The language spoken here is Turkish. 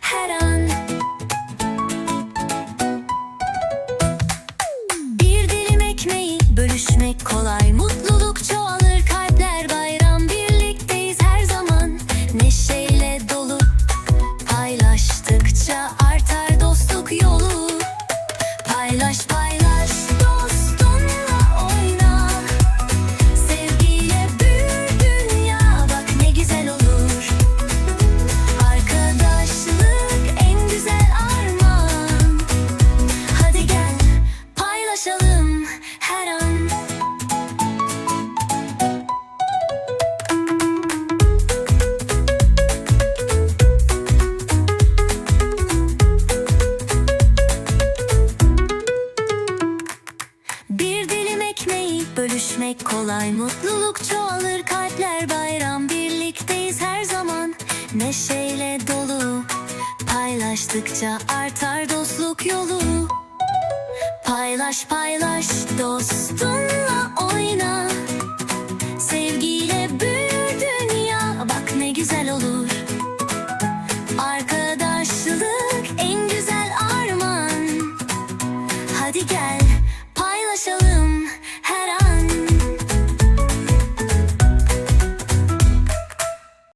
her an. Bir dilim ekmeği bölüşmek kolay. Mutluluk çoğalır kalpler bayram. Birlikteyiz her zaman. Neşeyle dolu. Paylaştıkça artar dostluk yolu. Paylaş paylaş. Bir dilim ekmeği bölüşmek kolay. Mutluluk çoğalır kalpler bayram. Birlikteyiz her zaman. Neşeyle dolu. Paylaştıkça artar dostluk yolu Paylaş paylaş dostunla oyna. Sevgiyle büyür dünya Bak ne güzel olur. Arkadaşlık en güzel armağan. Hadi gel